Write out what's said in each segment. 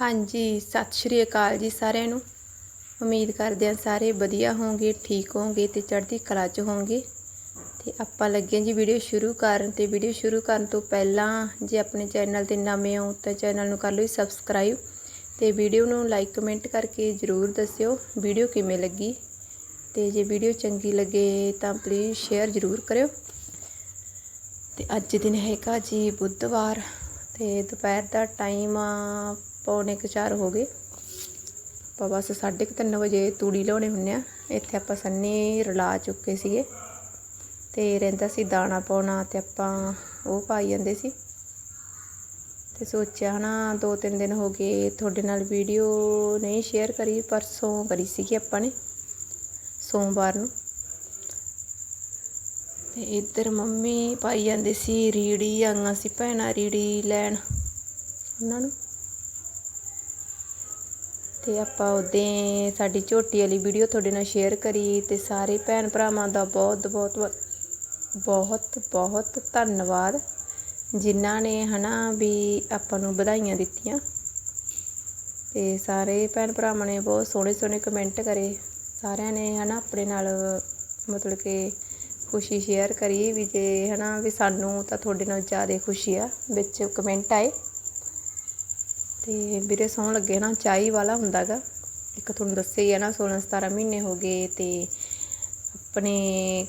ਹਾਂਜੀ, ਸਤਿ ਸ਼੍ਰੀ ਅਕਾਲ ਜੀ ਸਾਰਿਆਂ ਨੂੰ। ਉਮੀਦ ਕਰਦੇ ਹਾਂ ਸਾਰੇ ਵਧੀਆ ਹੋਵੋਗੇ ਠੀਕ ਹੋਵੋਗੇ ਤੇ ਚੜ੍ਹਦੀ ਕਲਾ 'ਚ ਹੋਵੋਗੇ ਤੇ ਆਪਾਂ ਲੱਗੇ ਹਾਂ ਜੀ ਵੀਡੀਓ ਸ਼ੁਰੂ ਕਰਨ ਤੇ ਵੀਡੀਓ ਸ਼ੁਰੂ ਕਰਨ ਤੋਂ ਪਹਿਲਾਂ ਜੇ ਆਪਣੇ ਚੈਨਲ ਤੇ ਨਵੇਂ ਹੋ ਤਾਂ ਚੈਨਲ ਨੂੰ ਕਰ ਲਓ ਸਬਸਕ੍ਰਾਈਬ ਤੇ ਵੀਡੀਓ ਨੂੰ ਲਾਈਕ ਕਮੈਂਟ ਕਰਕੇ ਜਰੂਰ ਦੱਸਿਓ ਵੀਡੀਓ ਕਿਵੇਂ ਲੱਗੀ। ਤੇ ਜੇ ਵੀਡੀਓ ਚੰਗੀ ਲੱਗੇ ਤਾਂ ਪਲੀਜ਼ ਸ਼ੇਅਰ ਜਰੂਰ ਕਰਿਓ। ਤੇ ਅੱਜ ਦਿਨ ਹੈਗਾ ਜੀ ਬੁੱਧਵਾਰ ਤੇ ਦੁਪਹਿਰ ਦਾ ਟਾਈਮ ਪੌਣੇ ਕੁ ਚਾਰ ਹੋ ਗਏ। ਆਪਾਂ ਬਸ 3:30 ਵਜੇ ਤੂੜੀ ਲਾਉਣੇ ਹੁੰਨੇ ਆ। ਇੱਥੇ ਆਪਾਂ ਸੰਨੀ ਰਲਾ ਚੁੱਕੇ ਸੀਗੇ। ਤੇ ਰਹਿੰਦਾ ਸੀ ਦਾਣਾ ਪਾਉਣਾ ਤੇ ਆਪਾਂ ਉਹ ਪਾਈ ਜਾਂਦੇ ਸੀ। ਤੇ ਸੋਚਿਆ ਹਨਾ, ਦੋ ਤਿੰਨ ਦਿਨ ਹੋ ਗਏ, ਤੁਹਾਡੇ ਨਾਲ ਵੀਡੀਓ ਨਹੀਂ ਸ਼ੇਅਰ ਕਰੀ ਪਰਸੋਂ ਕਰੀ ਸੀਗੀ ਆਪਾਂ ਨੇ, ਸੋਮਵਾਰ ਨੂੰ। ਤੇ ਇੱਧਰ ਮੰਮੀ ਪਾਈ ਜਾਂਦੇ ਸੀ ਰੀੜੀ, ਆਈਆਂ ਸੀ ਭੈਣਾਂ ਰੀੜੀ ਲੈਣ। ਉਹਨਾਂ ਨੂੰ ਤੇ ਆਪਾਂ ਉਹਦੇ ਸਾਡੀ ਝੋਟੀ ਵਾਲੀ ਵੀਡੀਓ ਤੁਹਾਡੇ ਨਾਲ ਸ਼ੇਅਰ ਕਰੀ ਤੇ ਸਾਰੇ ਭੈਣ ਭਰਾਵਾਂ ਦਾ ਬਹੁਤ ਬਹੁਤ ਬਹੁਤ ਬਹੁਤ ਧੰਨਵਾਦ, ਜਿਨ੍ਹਾਂ ਨੇ ਹਨਾ ਵੀ ਆਪਾਂ ਨੂੰ ਵਧਾਈਆਂ ਦਿੱਤੀਆਂ। ਤੇ ਸਾਰੇ ਭੈਣ ਭਰਾਵਾਂ ਨੇ ਬਹੁਤ ਸੋਹਣੇ ਸੋਹਣੇ ਕਮੈਂਟ ਕਰੇ। ਸਾਰਿਆਂ ਨੇ ਹਨਾ ਆਪਣੇ ਨਾਲ ਮਤਲਬ ਕਿ ਖੁਸ਼ੀ ਸ਼ੇਅਰ ਕਰੀ ਵੀ ਜੇ ਹਨਾ ਵੀ ਸਾਨੂੰ ਤਾਂ ਤੁਹਾਡੇ ਨਾਲ ਜ਼ਿਆਦਾ ਖੁਸ਼ੀ ਆ, ਵਿੱਚ ਕਮੈਂਟ ਆਏ। ਤੇ ਵੀਰੇ ਸੌਣ ਲੱਗੇ ਨਾ ਚਾਈ ਵਾਲਾ ਹੁੰਦਾਗਾ ਇੱਕ ਤੁਹਾਨੂੰ ਦੱਸਿਆ ਹੀ ਆ ਨਾ 16 17 ਮਹੀਨੇ ਹੋ ਗਏ ਤੇ ਆਪਣੇ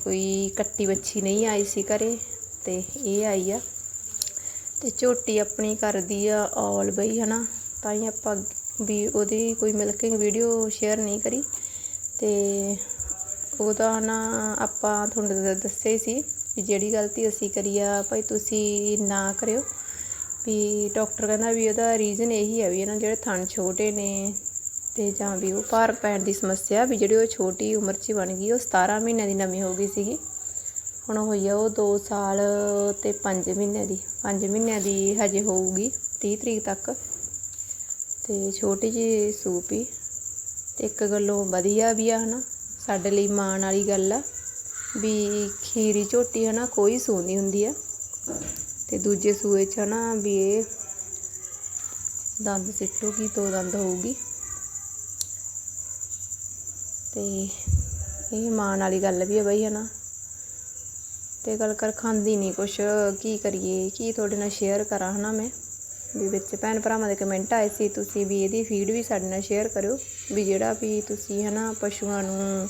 ਕੋਈ ਕੱਟੀ ਬੱਚੀ ਨਹੀਂ ਆਈ ਸੀ ਘਰੇ ਤੇ ਇਹ ਆਈ ਆ। ਤੇ ਝੋਟੀ ਆਪਣੀ ਕਰਦੀ ਆ ਔਲ ਬਈ, ਹਨਾ? ਤਾਂ ਹੀ ਆਪਾਂ ਵੀ ਉਹਦੀ ਕੋਈ ਮਿਲਕਿੰਗ ਵੀਡੀਓ ਸ਼ੇਅਰ ਨਹੀਂ ਕਰੀ। ਤੇ ਉਹਦਾ ਨਾ ਆਪਾਂ ਤੁਹਾਨੂੰ ਦੱਸਿਆ ਹੀ ਸੀ ਵੀ ਜਿਹੜੀ ਗਲਤੀ ਅਸੀਂ ਕਰੀ ਆ, ਭਾਈ ਤੁਸੀਂ ਨਾ ਕਰਿਓ। ਵੀ ਡਾਕਟਰ ਕਹਿੰਦਾ ਵੀ ਉਹਦਾ ਰੀਜ਼ਨ ਇਹੀ ਹੈ ਵੀ ਇਹਨਾਂ ਜਿਹੜੇ ਥਣ ਛੋਟੇ ਨੇ ਤੇ ਜਾਂ ਵੀ ਉਹ ਭਾਰ ਪੈਣ ਦੀ ਸਮੱਸਿਆ ਵੀ ਜਿਹੜੀ ਉਹ ਛੋਟੀ ਉਮਰ 'ਚ ਬਣ ਗਈ, ਉਹ 17 ਮਹੀਨਿਆਂ ਦੀ ਨਵੀਂ ਹੋ ਗਈ ਸੀਗੀ। ਹੁਣ ਹੋਈ ਆ ਉਹ 2 ਸਾਲ ਤੇ 5 ਮਹੀਨਿਆਂ ਦੀ 5 ਮਹੀਨਿਆਂ ਦੀ ਹਜੇ ਹੋਊਗੀ 30 ਤਰੀਕ ਤੱਕ। ਤੇ ਛੋਟੀ ਜੀ ਸੂਪ ਹੀ। ਤੇ ਇੱਕ ਗੱਲੋਂ ਵਧੀਆ ਵੀ ਆ ਹਨਾ, ਸਾਡੇ ਲਈ ਮਾਣ ਵਾਲੀ ਗੱਲ ਆ ਵੀ ਖੀਰੀ ਝੋਟੀ ਹਨਾ, ਕੋਈ ਸੂੰਦੀ ਹੁੰਦੀ ਆ। ਤੇ ਦੂਜੇ ਸੂਏ 'ਚ ਨਾ ਵੀ ਇਹ ਦੰਦ ਸਿੱਟੂਗੀ, ਦੋ ਦੰਦ ਹੋਊਗੀ। ਤੇ ਇਹ ਮਾਣ ਵਾਲੀ ਗੱਲ ਵੀ ਹੈ ਬਈ, ਹਨਾ। ਤੇ ਗੱਲ ਕਰ, ਖਾਂਦੀ ਨਹੀਂ ਕੁਛ। ਕੀ ਕਰੀਏ? ਕੀ ਤੁਹਾਡੇ ਨਾਲ ਸ਼ੇਅਰ ਕਰਾਂ, ਹਨਾ ਮੈਂ? ਵੀ ਵਿੱਚ ਭੈਣ ਭਰਾਵਾਂ ਦੇ ਕਮੈਂਟ ਆਏ ਸੀ, ਤੁਸੀਂ ਵੀ ਇਹਦੀ ਫੀਡ ਵੀ ਸਾਡੇ ਨਾਲ ਸ਼ੇਅਰ ਕਰਿਓ। ਵੀ ਜਿਹੜਾ ਵੀ ਤੁਸੀਂ, ਹਨਾ, ਪਸ਼ੂਆਂ ਨੂੰ,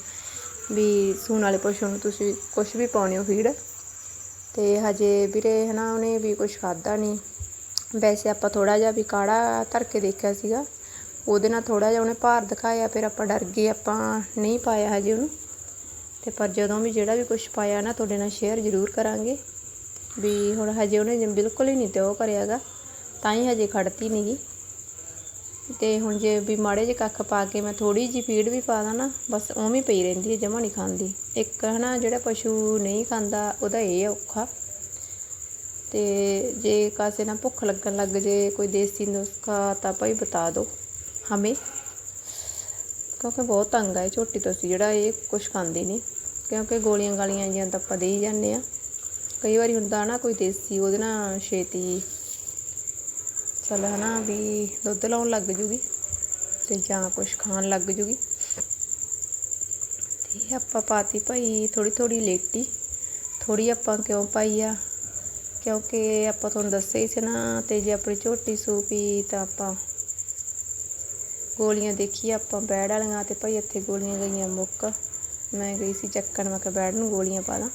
ਵੀ ਸੂਣ ਵਾਲੇ ਪਸ਼ੂ ਨੂੰ ਤੁਸੀਂ ਕੁਝ ਵੀ ਪਾਉਣੇ ਹੋ ਫੀਡ ਤੇ ਹਜੇ ਵੀਰੇ ਹਨਾ ਉਹਨੇ ਵੀ ਕੁਝ ਖਾਦਾ ਨਹੀਂ ਵੈਸੇ ਆਪਾਂ ਥੋੜਾ ਜਿਹਾ ਵੀ ਕਾੜਾ ਧਰ ਕੇ ਦੇਖਿਆ ਸੀਗਾ। ਉਹਦੇ ਨਾਲ ਥੋੜਾ ਜਿਹਾ ਉਹਨੇ ਭਾਰ ਦਿਖਾਇਆ, ਫਿਰ ਆਪਾਂ ਡਰ ਗਏ, ਆਪਾਂ ਨਹੀਂ ਪਾਇਆ ਹਜੇ ਉਹਨੂੰ। ਤੇ ਪਰ ਜਦੋਂ ਵੀ ਜਿਹੜਾ ਵੀ ਕੁਝ ਪਾਇਆ ਨਾ, ਤੁਹਾਡੇ ਨਾਲ ਸ਼ੇਅਰ ਜ਼ਰੂਰ ਕਰਾਂਗੇ। ਵੀ ਹੁਣ ਹਜੇ ਉਹਨੇ ਬਿਲਕੁਲ ਹੀ ਨਹੀਂ ਤੇ ਉਹ ਕਰਿਆਗਾ ਤਾਂ ਹੀ ਹਜੇ ਖੜਤੀ ਨਹੀਂਗੀ ਤੇ ਹੁਣ ਜੇ ਵੀ ਮਾੜੇ ਜਿਹੇ ਕੱਖ ਪਾ ਕੇ ਮੈਂ ਥੋੜੀ ਜਿਹੀ ਫੀਡ ਵੀ ਪਾ ਦਾਂ ਨਾ, ਬਸ ਉਵੇਂ ਪਈ ਰਹਿੰਦੀ ਹੈ, ਜਮਾ ਨਹੀਂ ਖਾਂਦੀ। ਇੱਕ ਹਨਾ ਜਿਹੜਾ ਪਸ਼ੂ ਨਹੀਂ ਖਾਂਦਾ, ਉਹਦਾ ਇਹ ਔਖਾ। ਤੇ ਜੇ ਕਾਸੇ ਨਾਲ ਭੁੱਖ ਲੱਗਣ ਲੱਗ ਜੇ, ਕੋਈ ਦੇਸੀ ਨੁਸਖਾ ਤਾਂ ਭਾਈ ਬਤਾ ਦਿਓ, ਹਮੇ। ਕਿਉਂਕਿ ਬਹੁਤ ਤੰਗ ਹੈ ਇਹ ਝੋਟੀ ਤੋਂ ਸੀ ਜਿਹੜਾ ਇਹ ਕੁਝ ਖਾਂਦੀ ਨਹੀਂ। ਕਿਉਂਕਿ ਗੋਲੀਆਂ ਗਾਲੀਆਂ ਜਿਹੀਆਂ ਤਾਂ ਆਪਾਂ ਦੇ ਹੀ ਜਾਂਦੇ ਆ। ਕਈ ਵਾਰੀ ਹੁੰਦਾ ਨਾ, ਕੋਈ ਦੇਸੀ, ਉਹਦੇ ਨਾਲ ਛੇਤੀ ਚੱਲ ਹਨਾ ਵੀ ਦੁੱਧ ਲਾਉਣ ਲੱਗ ਜੂਗੀ ਤੇ ਜਾਂ ਕੁਝ ਖਾਣ ਲੱਗ ਜੂਗੀ। ਤੇ ਆਪਾਂ ਪਾਤੀ ਭਾਈ ਥੋੜੀ ਥੋੜੀ ਲੇਟੀ ਥੋੜੀ ਆਪਾਂ ਕਿਉਂ ਪਾਈ ਆ? ਕਿਉਂਕਿ ਆਪਾਂ ਤੁਹਾਨੂੰ ਦੱਸਿਆ ਹੀ ਸੀ ਨਾ ਤੇ ਜੇ ਆਪਣੀ ਝੋਟੀ ਸੂਪੀ ਤਾਂ ਆਪਾਂ ਗੋਲੀਆਂ ਦੇਖੀ ਆਪਾਂ ਬੈੜ ਵਾਲੀਆਂ ਤੇ ਭਾਈ ਇੱਥੇ ਗੋਲੀਆਂ ਗਈਆਂ ਮੁੱਕ। ਮੈਂ ਗਈ ਸੀ ਚੱਕਣ, ਮੈਂ ਕਿਹਾ ਬੈੜ ਨੂੰ ਗੋਲੀਆਂ ਪਾ ਦਾਂ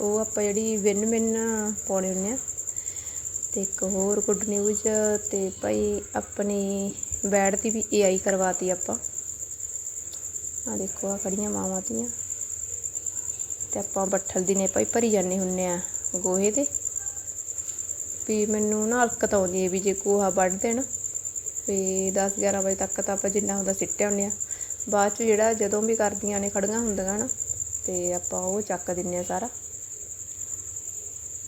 ਉਹ ਆਪਾਂ ਜਿਹੜੀ ਵਿਨ ਵਿਨ ਪਾਉਣੇ ਹੁੰਦੇ ਆ। ਅਤੇ ਇੱਕ ਹੋਰ ਗੁੱਡ ਨਿਊਜ਼ ਅਤੇ ਭਾਈ ਆਪਣੀ ਬੈਡ ਦੀ ਵੀ ਏਆਈ ਕਰਵਾਤੀ ਆਪਾਂ। ਆ ਦੇਖੋ ਆ ਖੜੀਆਂ ਮਾਵਾਂ ਤੀਆਂ। ਤੇ ਆਪਾਂ ਬੱਠਲ ਦੀ ਨੇ ਭਾਈ ਭਰੀ ਜਾਂਦੇ ਹੁੰਨੇ ਆ ਗੋਹੇ ਦੇ ਵੀ ਮੈਨੂੰ ਨਾ ਹਲਕਤ ਆਉਂਦੀ ਹੈ ਵੀ ਜੇ ਗੋਹਾ ਵੱਢ ਦੇਣ, ਵੀ 10 11 ਵਜੇ ਤੱਕ ਤਾਂ ਆਪਾਂ ਜਿੰਨਾ ਹੁੰਦਾ ਸਿੱਟਿਆ ਹੁੰਨੇ ਆ। ਬਾਅਦ ਚ ਜਿਹੜਾ ਜਦੋਂ ਵੀ ਕਰਦੀਆਂ ਨੇ ਖੜੀਆਂ ਹੁੰਦੀਆਂ ਨਾ, ਤੇ ਆਪਾਂ ਉਹ ਚੱਕ ਦਿੰਨੇ ਆ ਸਾਰਾ।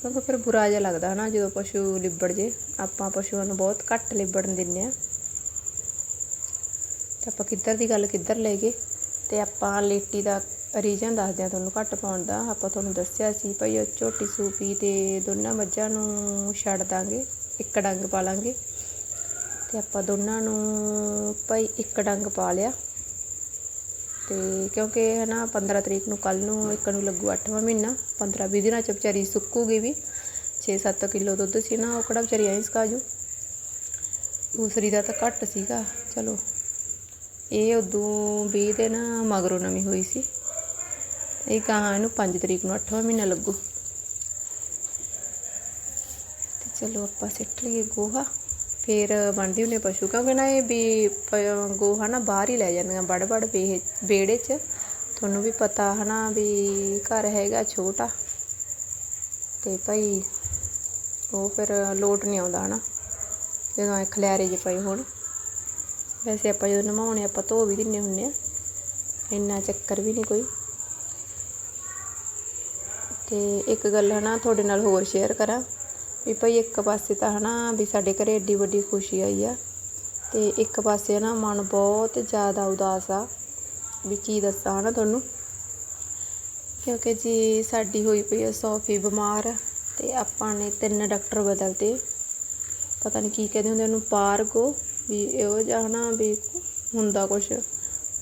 ਕਿਉਂਕਿ ਫਿਰ ਬੁਰਾ ਜਿਹਾ ਲੱਗਦਾ ਹਨਾ, ਜਦੋਂ ਪਸ਼ੂ ਲਿਬੜ ਜੇ। ਆਪਾਂ ਪਸ਼ੂਆਂ ਨੂੰ ਬਹੁਤ ਘੱਟ ਲਿਬੜਨ ਦਿੰਨੇ ਆ ਤੇ ਆਪਾਂ ਕਿੱਧਰ ਦੀ ਗੱਲ ਕਿੱਧਰ ਲੈ ਗਏ? ਤੇ ਆਪਾਂ ਲੇਟੀ ਦਾ ਰੀਜਨ ਦੱਸਦੇ ਆ ਤੁਹਾਨੂੰ ਘੱਟ ਪਾਉਣ ਦਾ। ਆਪਾਂ ਤੁਹਾਨੂੰ ਦੱਸਿਆ ਸੀ, ਭਾਈ ਉਹ ਝੋਟੀ ਸੂਪੀ ਤੇ ਦੋਨਾਂ ਮੱਝਾਂ ਨੂੰ ਛੱਡ ਦਾਂਗੇ, ਇੱਕ ਡੰਗ ਪਾ ਲਾਂਗੇ ਤੇ ਆਪਾਂ ਦੋਨਾਂ ਨੂੰ ਭਾਈ ਇੱਕ ਡੰਗ ਪਾ ਲਿਆ। ਤੇ ਕਿਉਂਕਿ ਹੈ ਨਾ 15 ਤਰੀਕ ਨੂੰ ਕੱਲ ਨੂੰ ਇੱਕ ਨੂੰ ਲੱਗੂ 8ਵਾਂ ਮਹੀਨਾ 15 20 ਦਿਨਾਂ ਚ ਵਿਚਾਰੀ ਸੁੱਕੂਗੀ ਵੀ। 6-7 ਕਿਲੋ ਦੁੱਧ ਸੀ ਨਾ, ਉਹ ਕਿਹੜਾ ਵਿਚਾਰੀ ਐਂ ਸਕਾ ਜੂ ਦੂਸਰੀ ਦਾ ਤਾਂ ਘੱਟ ਸੀਗਾ, ਚਲੋ। ਇਹ ਉਦੋਂ 20 ਦਿਨ ਮਗਰੋਂ ਨਵੀਂ ਹੋਈ ਸੀ। ਇਹ ਕਹਾਂ ਇਹਨੂੰ 5 ਤਰੀਕ ਨੂੰ 8ਵਾਂ ਮਹੀਨਾ ਲੱਗੂ। ਤੇ ਚਲੋ ਆਪਾਂ ਸਿੱਟ ਲਈਏ ਗੋਹਾ। ਫਿਰ ਬਣਦੀ ਹੁੰਦੀ ਪਸ਼ੂ, ਕਿਉਂਕਿ ਨਾ ਇਹ ਵੀ ਪ- ਗੋਹਾ ਨਾ ਬਾਹਰ ਹੀ ਲੈ ਜਾਂਦੀਆਂ ਬੜ ਬੜ ਵਿਹੜੇ 'ਚ। ਤੁਹਾਨੂੰ ਵੀ ਪਤਾ ਹਨਾ ਵੀ ਘਰ ਹੈਗਾ ਛੋਟਾ। ਤੇ ਭਾਈ ਉਹ ਫਿਰ ਲੋਟ ਨਹੀਂ ਆਉਂਦਾ ਹਨਾ, ਜਦੋਂ ਐ ਖਲਿਆਰੇ ਜੇ ਪਏ ਹੋਣ। ਵੈਸੇ ਆਪਾਂ ਜਦੋਂ ਨਮਾਉਣੇ ਆਪਾਂ ਧੋ ਵੀ ਦਿੰਨੇ ਹੁੰਨੇ ਆ। ਇੰਨਾ ਚੱਕਰ ਵੀ ਨਹੀਂ ਕੋਈ। ਤੇ ਇੱਕ ਗੱਲ ਹਨਾ ਤੁਹਾਡੇ ਨਾਲ ਹੋਰ ਸ਼ੇਅਰ ਕਰਾਂ। ਵੀ ਭਾਈ ਇੱਕ ਪਾਸੇ ਤਾਂ ਹਨਾ ਵੀ ਸਾਡੇ ਘਰੇ ਏਡੀ ਵੱਡੀ ਖੁਸ਼ੀ ਆਈ ਆ ਤੇ ਇੱਕ ਪਾਸੇ ਨਾ ਮਨ ਬਹੁਤ ਜ਼ਿਆਦਾ ਉਦਾਸ ਆ ਵੀ ਕੀ ਦੱਸਾਂ ਹਨਾ ਤੁਹਾਨੂੰ। ਕਿਉਂਕਿ ਜੀ ਸਾਡੀ ਹੋਈ ਪਈ ਆ ਸੋਫੀ ਬਿਮਾਰ ਤੇ ਆਪਾਂ ਨੇ ਤਿੰਨ ਡਾਕਟਰ ਬਦਲਤੇ। ਪਤਾ ਨਹੀਂ ਕੀ ਕਹਿੰਦੇ ਹੁੰਦੇ ਉਹਨੂੰ ਪਾਰਗੋ ਵੀ ਇਹੋ ਜਿਹਾ ਹਨਾ ਵੀ ਹੁੰਦਾ ਕੁਛ।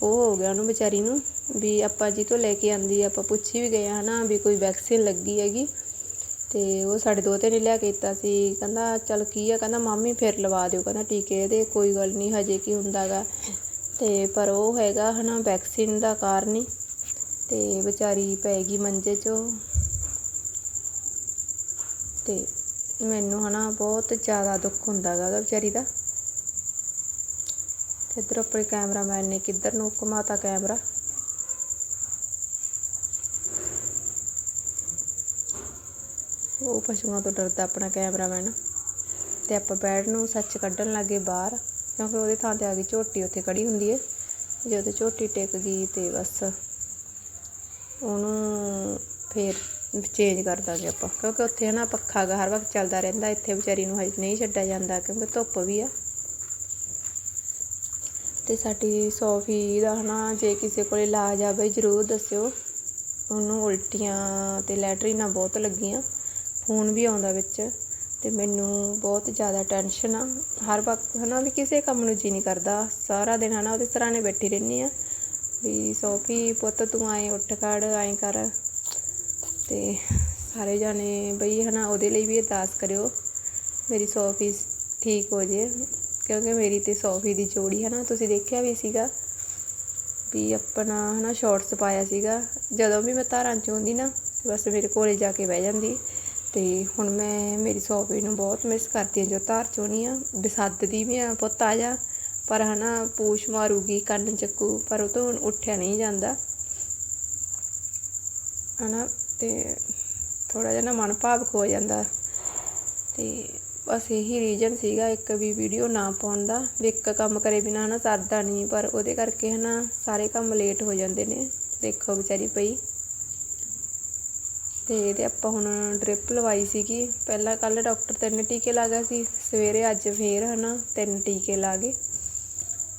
ਉਹ ਹੋ ਗਿਆ ਉਹਨੂੰ ਵਿਚਾਰੀ ਨੂੰ ਵੀ ਆਪਾਂ ਜੀ ਤੋਂ ਲੈ ਕੇ ਆਂਦੀ ਆਪਾਂ ਪੁੱਛੀ ਵੀ ਗਏ ਆ ਹਨਾ ਵੀ ਕੋਈ ਵੈਕਸੀਨ ਲੱਗੀ ਹੈਗੀ। ਤੇ ਉਹ ਸਾਡੇ ਦੋਤੇ ਨੇ ਲਿਆ ਕੇ ਦਿੱਤਾ ਸੀ। ਕਹਿੰਦਾ, ਚਲ ਕੀ ਆ? ਕਹਿੰਦਾ, ਮਾਮੀ ਫਿਰ ਲਵਾ ਦਿਓ। ਕਹਿੰਦਾ ਟੀਕੇ ਇਹਦੇ ਕੋਈ ਗੱਲ ਨਹੀਂ, ਹਜੇ ਕੀ ਹੁੰਦਾਗਾ ਤੇ ਪਰ ਉਹ ਹੈਗਾ ਹਨਾ ਵੈਕਸੀਨ ਦਾ ਕਾਰਨ ਹੀ। ਤੇ ਵਿਚਾਰੀ ਪੈ ਮੰਜੇ 'ਚੋਂ। ਤੇ ਮੈਨੂੰ ਹਨਾ, ਬਹੁਤ ਜ਼ਿਆਦਾ ਦੁੱਖ ਹੁੰਦਾ ਗਾ ਉਹਦਾ ਵਿਚਾਰੀ ਦਾ। ਤੇ ਇੱਧਰ ਆਪਣੇ ਕੈਮਰਾਮੈਨ ਨੇ ਕਿੱਧਰ ਨੂੰ ਘੁਮਾਤਾ ਕੈਮਰਾ। ਉਹ ਪਸ਼ੂਆਂ ਤੋਂ ਡਰਦਾ ਆਪਣਾ ਕੈਮਰਾਮੈਨ। ਤੇ ਆਪਾਂ ਬੈਡ ਨੂੰ ਸੱਚ ਕੱਢਣ ਲੱਗੇ ਬਾਹਰ, ਕਿਉਂਕਿ ਉਹਦੇ ਥਾਂ ਤੇ ਆ ਗਈ ਝੋਟੀ, ਉੱਥੇ ਖੜੀ ਹੁੰਦੀ ਹੈ ਜਦੋਂ ਝੋਟੀ ਟਿਕ ਗਈ ਤੇ ਬਸ ਉਹਨੂੰ ਫੇਰ ਚੇਂਜ ਕਰ ਦਾਂਗੇ ਆਪਾਂ। ਕਿਉਂਕਿ ਉੱਥੇ ਹੈ ਨਾ ਪੱਖਾ ਗਾ, ਹਰ ਵਕਤ ਚੱਲਦਾ ਰਹਿੰਦਾ, ਇੱਥੇ ਵਿਚਾਰੀ ਨੂੰ ਹਜੇ ਨਹੀਂ ਛੱਡਿਆ ਜਾਂਦਾ, ਕਿਉਂਕਿ ਧੁੱਪ ਵੀ ਆ। ਤੇ ਸਾਡੀ ਸੋਫੀ ਦਾ ਹਨਾ, ਜੇ ਕਿਸੇ ਕੋਲ ਇਲਾਜ ਆ ਬਈ ਜ਼ਰੂਰ ਦੱਸਿਓ। ਉਹਨੂੰ ਉਲਟੀਆਂ ਤੇ ਲੈਟਰੀਨਾਂ ਬਹੁਤ ਲੱਗੀਆਂ। ਖੂਨ ਵੀ ਆਉਂਦਾ ਵਿੱਚ ਤੇ ਮੈਨੂੰ ਬਹੁਤ ਜ਼ਿਆਦਾ ਟੈਨਸ਼ਨ ਆ। ਹਰ ਵਕਤ ਹਨਾ ਵੀ ਕਿਸੇ ਕੰਮ ਨੂੰ ਜੀ ਨਹੀਂ ਕਰਦਾ। ਸਾਰਾ ਦਿਨ ਹਨਾ ਉਹਦੇ ਸਰਾਣੇ ਬੈਠੀ ਰਹਿੰਦੀ ਆ। ਵੀ ਸੋਫੀ, ਪੁੱਤ ਤੂੰ ਆਏ, ਉੱਠ ਖੜ, ਆਏ ਕਰ। ਤੇ ਸਾਰੇ ਜਾਣੇ ਬਈ ਹਨਾ ਉਹਦੇ ਲਈ ਵੀ ਅਰਦਾਸ ਕਰਿਓ, ਮੇਰੀ ਸੋਫੀ ਠੀਕ ਹੋ ਜੇ। ਕਿਉਂਕਿ ਮੇਰੀ ਤੇ ਸੋਫੀ ਦੀ ਜੋੜੀ ਹੈ ਨਾ ਤੁਸੀਂ ਦੇਖਿਆ ਵੀ ਸੀਗਾ। ਵੀ ਆਪਣਾ ਹਨਾ ਸ਼ਾਰਟਸ ਪਾਇਆ ਸੀਗਾ। ਜਦੋਂ ਵੀ ਮੈਂ ਧਾਰਾਂ ਚ ਆਉਂਦੀ ਨਾ, ਬਸ ਮੇਰੇ ਕੋਲੇ ਜਾ ਕੇ ਬਹਿ ਜਾਂਦੀ। ਤੇ ਹੁਣ ਮੈਂ ਮੇਰੀ ਸੋਫੀ ਨੂੰ ਬਹੁਤ ਮਿਸ ਕਰਦੀ ਹਾਂ, ਜੋ ਧਾਰ ਚੋਣੀ ਆ ਬਿਸੱਦਦੀ ਵੀ ਆ, ਪੁੱਤ ਆ ਜਾ। ਪਰ ਹਨਾ, ਪੂਛ ਮਾਰੂਗੀ, ਕੰਨ ਚੱਕੂ, ਪਰ ਉਹ ਤੋਂ ਹੁਣ ਉੱਠਿਆ ਨਹੀਂ ਜਾਂਦਾ। ਹਨਾ, ਤੇ ਥੋੜਾ ਜਿਹਾ ਨਾ ਮਨ ਭਾਵਕ ਹੋ ਜਾਂਦਾ। ਤੇ ਬਸ ਇਹੀ ਰੀਜਨ ਸੀਗਾ ਇੱਕ ਵੀ ਵੀਡੀਓ ਨਾ ਪਾਉਣ ਦਾ। ਵੀ ਇੱਕ ਕੰਮ ਕਰੇ ਬਿਨਾ ਨਾ ਸਰਦਾ ਨਹੀਂ, ਪਰ ਉਹਦੇ ਕਰਕੇ ਹਨਾ ਸਾਰੇ ਕੰਮ ਲੇਟ ਹੋ ਜਾਂਦੇ ਨੇ। ਦੇਖੋ ਵਿਚਾਰੀ ਪਈ। ਤੇ ਇਹਦੇ ਆਪਾਂ ਹੁਣ ਡ੍ਰਿਪ ਲਵਾਈ ਸੀਗੀ। ਪਹਿਲਾਂ ਕੱਲ ਡਾਕਟਰ ਤਿੰਨ ਟੀਕੇ ਲਾ ਗਿਆ ਸੀ। ਸਵੇਰੇ ਅੱਜ ਫੇਰ ਹਨਾ ਤਿੰਨ ਟੀਕੇ ਲਾ ਗਏ।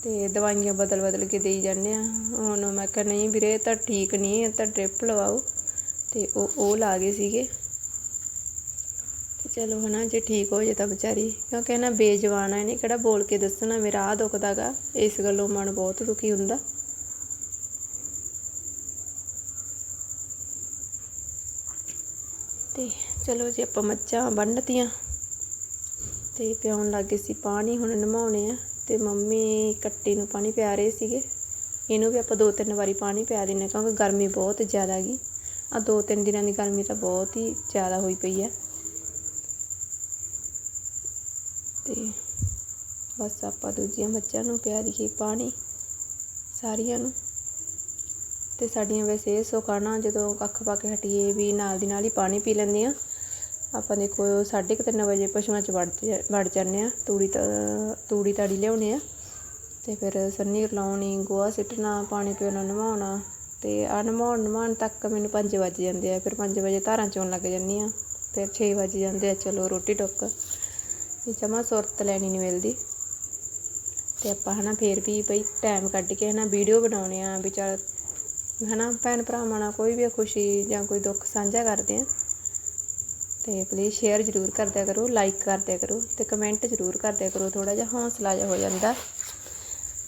ਤੇ ਦਵਾਈਆਂ ਬਦਲ ਬਦਲ ਕੇ ਦੇਈ ਜਾਂਦੇ ਆ। ਹੁਣ ਮੈਂ ਕਿਹਾ ਨਹੀਂ ਵੀਰੇ ਤਾਂ ਠੀਕ ਨਹੀਂ, ਇਹ ਤਾਂ ਡ੍ਰਿਪ ਲਵਾਓ। ਤੇ ਉਹ ਉਹ ਲਾ ਗਏ ਸੀਗੇ। ਤੇ ਚਲੋ ਹਨਾ, ਜੇ ਠੀਕ ਹੋ ਜੇ ਤਾਂ ਵਿਚਾਰੀ, ਕਿਉਂਕਿ ਨਾ ਬੇਜਵਾਨ ਆ, ਇਹਨੇ ਕਿਹੜਾ ਬੋਲ ਕੇ ਦੱਸਣਾ, ਮੇਰਾ ਆਹ ਦੁਖਦਾਗਾ ਇਸ ਗੱਲੋਂ ਮਨ ਬਹੁਤ ਦੁਖੀ ਹੁੰਦਾ ਤੇ ਚਲੋ ਜੇ, ਆਪਾਂ ਮੱਝਾਂ ਬੰਨਤੀਆਂ ਤੇ ਪਿਆਉਣ ਲੱਗੇ ਸੀ ਪਾਣੀ, ਹੁਣ ਨਮਾਉਣੇ ਆ। ਤੇ ਮੰਮੀ ਕੱਟੀ ਨੂੰ ਪਾਣੀ ਪਿਆ ਰਹੇ ਸੀਗੇ। ਇਹਨੂੰ ਵੀ ਆਪਾਂ ਦੋ ਤਿੰਨ ਵਾਰੀ ਪਾਣੀ ਪਿਆ ਦਿੰਨੇ ਕਿਉਂਕਿ ਗਰਮੀ ਬਹੁਤ ਜ਼ਿਆਦਾ ਗਈ ਆ ਦੋ ਤਿੰਨ ਦਿਨਾਂ ਦੀ ਗਰਮੀ ਤਾਂ ਬਹੁਤ ਹੀ ਜ਼ਿਆਦਾ ਹੋਈ ਪਈ ਆ ਤੇ ਬਸ ਆਪਾਂ ਦੂਜੀਆਂ ਮੱਝਾਂ ਨੂੰ ਪਿਆ ਦਈਏ ਪਾਣੀ, ਸਾਰੀਆਂ ਨੂੰ। ਤੇ ਸਾਡੀਆਂ ਵੈਸੇ ਇਹ ਸੁਕਾਣਾ ਜਦੋਂ ਕੱਖ ਪਾ ਕੇ ਹਟੀਏ ਵੀ ਨਾਲ ਦੀ ਨਾਲ ਹੀ ਪਾਣੀ ਪੀ ਲੈਂਦੀਆਂ ਆਪਾਂ ਦੇਖੋ ਸਾਢੇ ਕੁ ਤਿੰਨ ਵਜੇ ਪਸ਼ੂਆਂ 'ਚ ਵੜ ਜ- ਵੜ ਜਾਂਦੇ ਆ ਤੂੜੀ ਤਾਂ, ਤੂੜੀ ਤਾੜੀ ਲਿਆਉਣੇ ਆ। ਤੇ ਫਿਰ ਸੰਨੀ ਲਾਉਣੀ, ਗੋਹਾ ਸਿੱਟਣਾ, ਪਾਣੀ ਪਿਉਣਾ, ਨਵਾਉਣਾ। ਤੇ ਆ ਨਵਾਉਣ ਨਵਾਉਣ ਤੱਕ ਮੈਨੂੰ 5 ਵੱਜ ਜਾਂਦੇ ਆ, ਫਿਰ 5 ਵਜੇ ਧਾਰਾਂ ਚੋਣ ਲੱਗ ਜਾਂਦੀ ਆ ਫਿਰ 6 ਵੱਜ ਜਾਂਦੇ ਆ, ਚਲੋ ਰੋਟੀ ਟੁੱਕ। ਵੀ ਜਮਾ ਸੁਰਤ ਲੈਣੀ ਨਹੀਂ ਮਿਲਦੀ। ਤੇ ਆਪਾਂ ਹਨਾ ਫੇਰ ਵੀ ਬਈ ਟਾਈਮ ਕੱਢ ਕੇ ਹਨਾ ਵੀਡੀਓ ਬਣਾਉਣੇ ਆ, ਵੀ ਚੱਲ ਹਨਾ ਭੈਣ ਭਰਾਵਾਂ ਨਾਲ ਕੋਈ ਵੀ ਖੁਸ਼ੀ ਜਾਂ ਕੋਈ ਦੁੱਖ ਸਾਂਝਾ ਕਰਦੇ ਆ। ਤੇ ਪਲੀਜ਼ ਸ਼ੇਅਰ ਜ਼ਰੂਰ ਕਰਦਿਆ ਕਰੋ ਲਾਈਕ ਕਰਦਿਆ ਕਰੋ ਤੇ ਕਮੈਂਟ ਜ਼ਰੂਰ ਕਰਦਿਆ ਕਰੋ ਥੋੜਾ ਜਿਹਾ ਹੌਸਲਾ ਜਿਹਾ ਹੋ ਜਾਂਦਾ।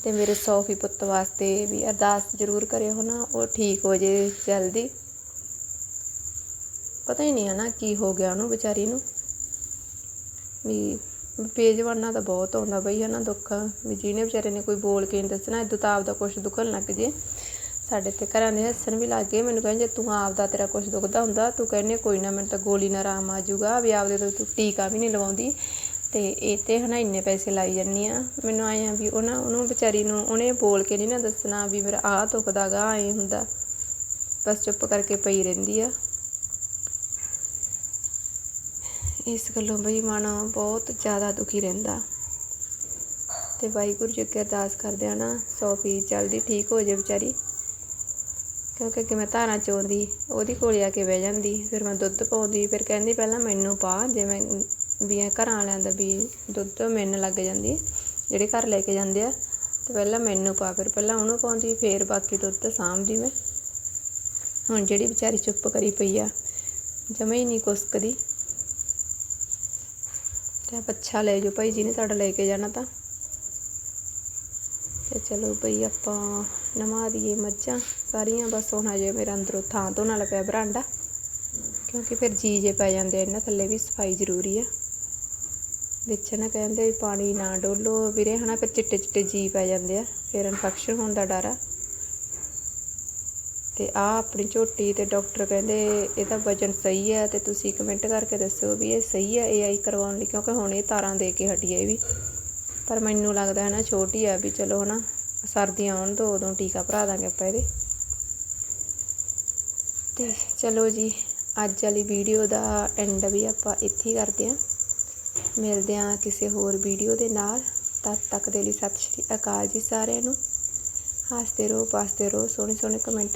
ਤੇ ਮੇਰੇ ਸੌਫੀ ਪੁੱਤ ਵਾਸਤੇ ਵੀ ਅਰਦਾਸ ਜ਼ਰੂਰ ਕਰਿਓ ਨਾ ਉਹ ਠੀਕ ਹੋ ਜੇ ਜਲਦੀ। ਪਤਾ ਹੀ ਨਹੀਂ ਹੈ ਨਾ ਕੀ ਹੋ ਗਿਆ ਉਹਨੂੰ ਵਿਚਾਰੀ ਨੂੰ। ਵੀ ਬੇਜਵਾਨਾ ਤਾਂ ਬਹੁਤ ਆਉਂਦਾ ਬਈ ਹੈ ਨਾ ਦੁੱਖ, ਵੀ ਜਿਹਨੇ ਵਿਚਾਰੇ ਨੇ ਕੋਈ ਬੋਲ ਕੇ ਨਹੀਂ ਦੱਸਣਾ ਇਦੋਂ ਤਾਂ ਆਪਦਾ ਕੁਝ ਦੁੱਖਣ ਲੱਗ ਜੇ। ਸਾਡੇ ਤੇ ਘਰਾਂ ਦੇ ਹੱਸਣ ਵੀ ਲੱਗ ਗਏ। ਮੈਨੂੰ ਕਹਿੰਦੇ, ਜੇ ਤੂੰ ਆਪਦਾ ਤੇਰਾ ਕੁਝ ਦੁਖਦਾ ਹੁੰਦਾ, ਤੂੰ ਕਹਿੰਦੇ, ਕੋਈ ਨਾ ਮੈਨੂੰ ਤਾਂ ਗੋਲੀ ਨਾਲ ਆਰਾਮ ਆ ਜਾਊਗਾ, ਵੀ ਆਪਦੇ ਤੋਂ ਤੂੰ ਟੀਕਾ ਵੀ ਨਹੀਂ ਲਵਾਉਂਦੀ। ਤੇ ਇਹ ਤੇ ਹਨਾ ਇੰਨੇ ਪੈਸੇ ਲਾਈ ਜੰਨੀ ਆ। ਮੈਨੂੰ ਆਏ ਆ ਵੀ ਉਹ ਨਾ, ਉਹਨੂੰ ਵਿਚਾਰੀ ਨੂੰ ਉਹਨੇ ਬੋਲ ਕੇ ਨਹੀਂ ਨਾ ਦੱਸਣਾ ਵੀ ਮੇਰਾ ਆਹ ਦੁਖਦਾ ਗਾ ਐ ਹੁੰਦਾ। ਬਸ ਚੁੱਪ ਕਰਕੇ ਪਈ ਰਹਿੰਦੀ ਆ। ਇਸ ਗੱਲੋਂ ਬਈ ਮਨ ਬਹੁਤ ਜ਼ਿਆਦਾ ਦੁਖੀ ਰਹਿੰਦਾ। ਤੇ ਵਾਹਿਗੁਰੂ ਜੀ ਅੱਗੇ ਅਰਦਾਸ ਕਰਦੇ ਆ ਨਾ ਫੀਸ ਜਲਦੀ ਠੀਕ ਹੋ ਜਾਏ ਵਿਚਾਰੀ। ਕਿਉਂਕਿ ਅੱਗੇ ਮੈਂ ਧਾਰਾਂ ਚੋਂਦੀ, ਉਹਦੀ ਕੋਲ ਆ ਕੇ ਬਹਿ ਜਾਂਦੀ, ਫਿਰ ਮੈਂ ਦੁੱਧ ਪਾਉਂਦੀ, ਫਿਰ ਕਹਿੰਦੀ ਪਹਿਲਾਂ ਮੈਨੂੰ ਪਾ ਜਿਵੇਂ ਵੀ ਇਹ ਘਰਾਂ ਵਾਲਿਆਂ ਦਾ ਵੀ ਦੁੱਧ ਮਿੰਨ ਲੱਗ ਜਾਂਦੀ, ਜਿਹੜੇ ਘਰ ਲੈ ਕੇ ਜਾਂਦੇ ਆ, ਤੇ ਪਹਿਲਾਂ ਮੈਨੂੰ ਪਾ, ਫਿਰ ਪਹਿਲਾਂ ਉਹਨੂੰ ਪਾਉਂਦੀ, ਫਿਰ ਬਾਕੀ ਦੁੱਧ ਸਾਂਭਦੀ ਮੈਂ। ਹੁਣ ਜਿਹੜੀ ਵਿਚਾਰੀ ਚੁੱਪ ਕਰੀ ਪਈ ਆ, ਜਮੇ ਹੀ ਨਹੀਂ ਕੁਸਕਦੀ। ਤੇ ਆਪ ਅੱਛਾ ਲੈ ਜਾਓ ਭਾਈ ਜੀ ਨੇ ਤੁਹਾਡਾ ਲੈ ਕੇ ਜਾਣਾ ਤਾਂ। ਤੇ ਚਲੋ ਬਈ ਆਪਾਂ ਨਵਾ ਦਈਏ ਮੱਝਾਂ ਸਾਰੀਆਂ, ਬਸ ਹੁਣ ਅਜੇ ਮੇਰਾ ਅੰਦਰੋਂ ਥਾਂ ਤੋਂ ਨਾਲ ਪਿਆ ਬਰਾਂਡਾ, ਕਿਉਂਕਿ ਫਿਰ ਜੀ ਜੇ ਪੈ ਜਾਂਦੇ ਇਹਨਾਂ ਥੱਲੇ ਵੀ ਸਫ਼ਾਈ ਜ਼ਰੂਰੀ ਆ। ਵਿੱਚ ਨਾ ਕਹਿੰਦੇ ਵੀ ਪਾਣੀ ਨਾ ਡੋਲੋ, ਵੀਰੇ ਹਨਾ ਫਿਰ ਚਿੱਟੇ ਚਿੱਟੇ ਜੀ ਪੈ ਜਾਂਦੇ ਆ, ਫਿਰ ਇਨਫੈਕਸ਼ਨ ਹੋਣ ਦਾ ਡਰ ਆ। ਤੇ ਆ ਆਪਣੀ ਝੋਟੀ ਤੇ ਡਾਕਟਰ ਕਹਿੰਦੇ ਇਹਦਾ ਵਜਨ ਸਹੀ ਹੈ ਤੇ ਤੁਸੀਂ ਕਮੈਂਟ ਕਰਕੇ ਦੱਸਿਓ ਵੀ ਇਹ ਸਹੀ ਹੈ ਏਆਈ ਕਰਵਾਉਣ ਲਈ, ਕਿਉਂਕਿ ਹੁਣ ਇਹ ਤਾਰਾਂ ਦੇ ਕੇ ਹਟੀ ਹੈ ਇਹ ਵੀ। ਪਰ ਮੈਨੂੰ ਲੱਗਦਾ ਹੈ ਨਾ ਛੋਟੀ ਆ ਵੀ ਚਲੋ ਹਨਾ, ਸਰਦੀਆਂ ਆਉਣ ਤੋਂ ਉਦੋਂ ਟੀਕਾ ਭਰਾ ਦਾਂਗੇ ਆਪਾਂ ਇਹਦੇ। ਤੇ ਚਲੋ ਜੀ, ਅੱਜ ਵਾਲੀ ਵੀਡੀਓ ਦਾ ਐਂਡ ਵੀ ਆਪਾਂ ਇੱਥੇ ਹੀ ਕਰਦੇ ਹਾਂ। ਮਿਲਦੇ ਹਾਂ ਕਿਸੇ ਹੋਰ ਵੀਡੀਓ ਦੇ ਨਾਲ। ਤਦ ਤੱਕ ਦੇ ਲਈ ਸਤਿ ਸ਼੍ਰੀ ਅਕਾਲ ਜੀ ਸਾਰਿਆਂ ਨੂੰ। ਹੱਸਦੇ ਰਹੋ, ਪਾਸਦੇ ਰਹੋ ਸੋਹਣੇ ਸੋਹਣੇ ਕਮੈਂਟ